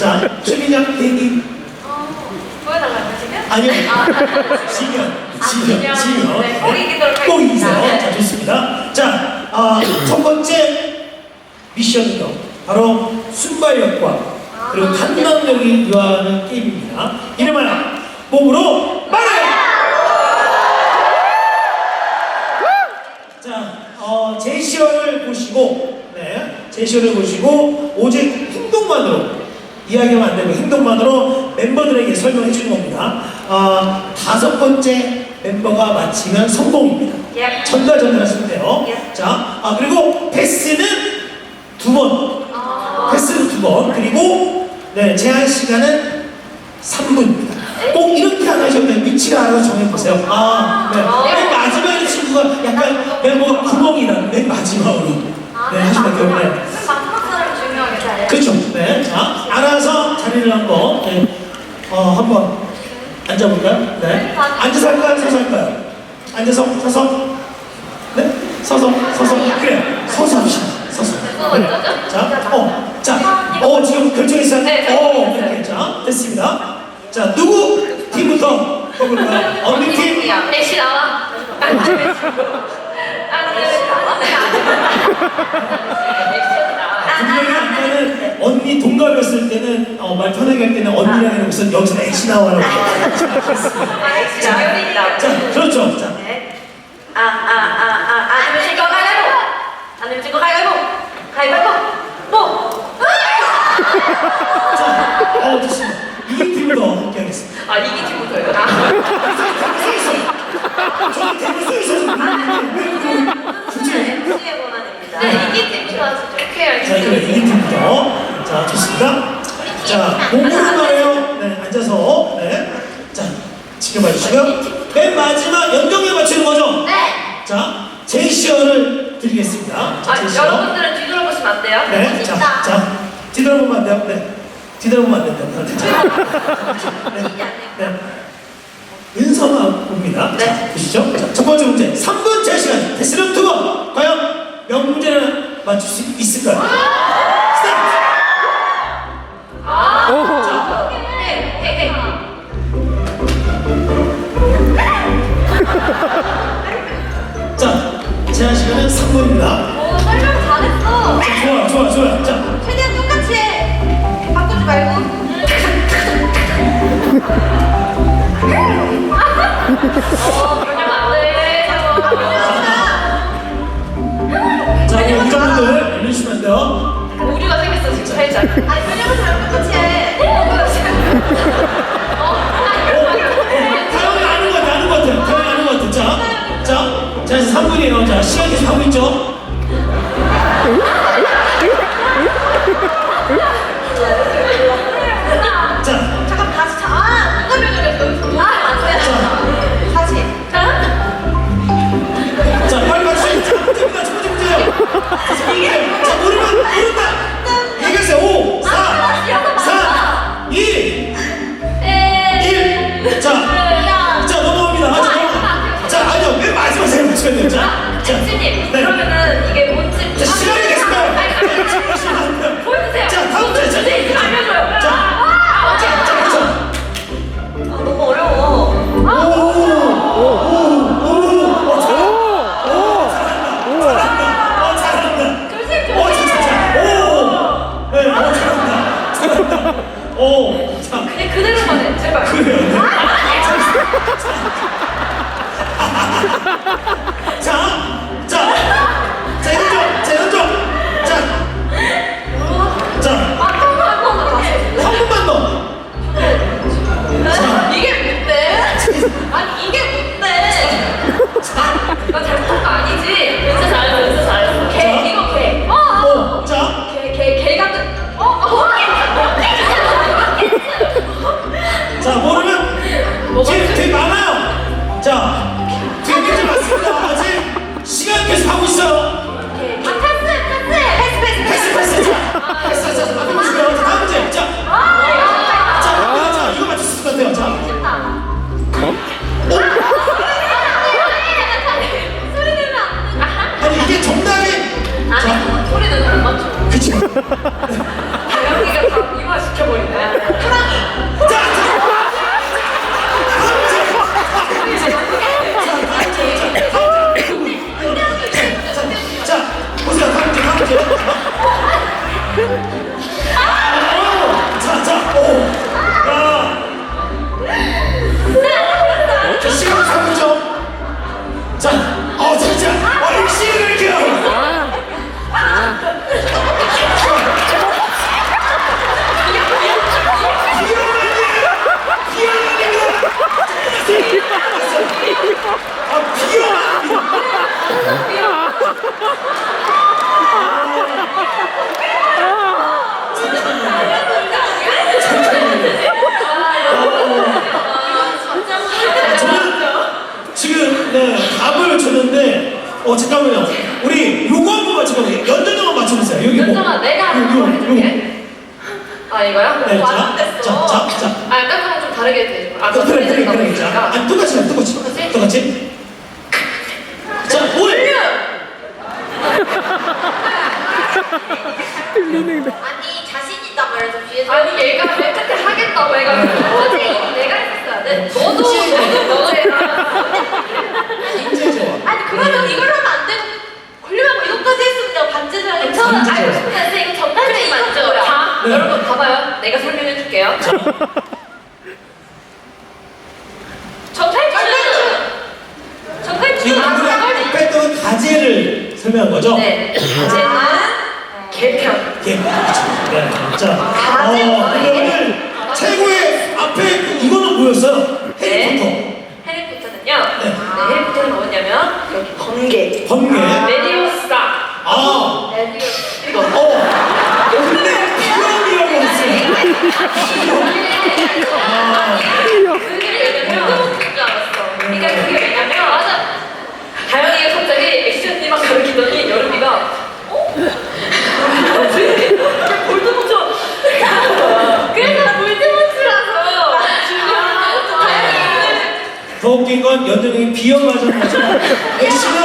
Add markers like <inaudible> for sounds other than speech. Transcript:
자, 최민영 얘기. 어, 보여달라고요 지금? 아니요. 아, 지면, 아, 지면, 지면. 지면. 네, 꼭 이기도록 꼭 이기세요. 하겠습니다. 네. 자, 좋습니다. 자, 아, 첫 번째 미션은요. 바로 순발력과 그리고 탄감력이 요하는 게임입니다. 이름 하나, 몸으로 말해! 자, 어, 제시어를 보시고, 네, 제시어를 보시고, 오직 행동만으로, 이야기만 안 되고 행동만으로 멤버들에게 설명해 주는 겁니다. 아, 다섯 번째 멤버가 마치면 성공입니다. 예. 전달 전달하시면 돼요. 예. 자, 아, 그리고 패스는 두 번. 아, 패스는 두 번. 그리고, 네, 제한 시간은 3분입니다. 꼭 이렇게 안 하셔도 돼요. 위치를 알아서 정해보세요. 아, 네. 맨 마지막에 친구가 약간 멤버가 구멍이나 맨 마지막으로. 아, 네, 하시면 돼요. 네. 마지막 사람이 중요하게 잘해요. 그렇죠. 네. 자, 알아서 자리를 한번, 네. 어, 한번 앉아볼까요? 네. 앉아서 할까요? 서서 할까요? 앉아서, 서서. 네? 서서, 서서. 그래. 서서 합시다. 서서. 네. 자, 어, 자, 어, 지금 결정했어요? 네, 어. 이렇게. 자, 됐습니다. 자, 누구 팀부터 뽑을까요? 언니 팀? 애쉬 나와. 안 돼. 안 돼. 분명히 아까는 언니 동갑이었을 때는 어, 말 편하게 할 있었는데 여기서 애시 나와라고 자 그렇죠 자 아, 아, 아, 아, 안 질거 가위바위보! 안 질거 가위바위보! 가위바위보! 뭐? 자, 어, 좋습니다. 이 팀부터 함께 하겠습니다. 아, 이기 팀부터요? 아, 저는 대구 서 있어서 왜 굳이? MC의 권한입니다. 네, 이기 팀 좋아하시죠? 오케이, 자, 그럼 이 팀부터. 자, 좋습니다. 자, 말해요. 네, 앉아서. 네. 자, 지켜봐 주시고요. 맨 마지막 연정에 맞추는 거죠? 네! 자, 제시어를 드리겠습니다. 자, 아, 제시어. 여러분들은 뒤돌아보시면 안 돼요? 네, 자, 자, 뒤돌아보면 안 돼요. 네, 뒤돌아보면 안 된다. 자, 네, 네. 은서가 봅니다. 네. 자, 보시죠. 자, 첫 번째 문제. 3분 제한 시간은 3분입니다. 오, 설명 잘했어. 자, 좋아, 좋아, 좋아. 자, 최대한 똑같이 해. 바꾸지 말고. <laughs> 어, 3분이에요. 자, 시간 계속 하고 있죠? 어 잠깐만요. 우리 요거 한번 맞춰보세요. 연장만 맞춰보세요. 여기 뭐? 연정아 내가 하는 뭐, 거 요거 요거. 해줄게. 뭐. 아 이거야? 어, 네, 자, 자, 자, 자. 아 약간 좀 다르게 돼. 아 어, 그래 그래 그래. 자, 그러니까. 아, 똑같이 해, 똑같이 똑같이? 똑같이. 자, 올. 아니 자신 있단 말이야 좀 뒤에서 아니 얘가 맨 끝에 하겠다고 해가지고 어제 내가 했었어야 돼. 너도 너도 너도 해라. 인체죠. 그러면 이걸 하면 안 되고 걸리면 뭐 이것까지 했으면 내가 반제를 하니까 저는 진짜 알고. 싶은데 선생님 이거 전달이 맞죠? 자, 네. 여러분 봐봐요. 내가 설명해 줄게요. <laughs> 가제를 설명한 거죠? 네. 이제는 개편. 예, 그렇죠. 네, 자, 가제 어, 근데 오늘 최고의 앞에 그 이거는 뭐였어요? 해리포터. 해리포터는요. 네. 네, 해리포터는 뭐냐면 여기 번개. 번개. 메디오사. 아, 메디오사. 이거. 어, 근데 비염이라고 했어요. <laughs> 아, 그게 왜냐면 줄 알았어. 그러니까 그게 왜냐면 맞아. 다영이가 갑자기 액션님만 가르치더니 여름이가 어? 볼드모트. 그래서 볼드모트라서 다영이 더 웃긴 건 연정이 비염 맞은 거지만 애쉬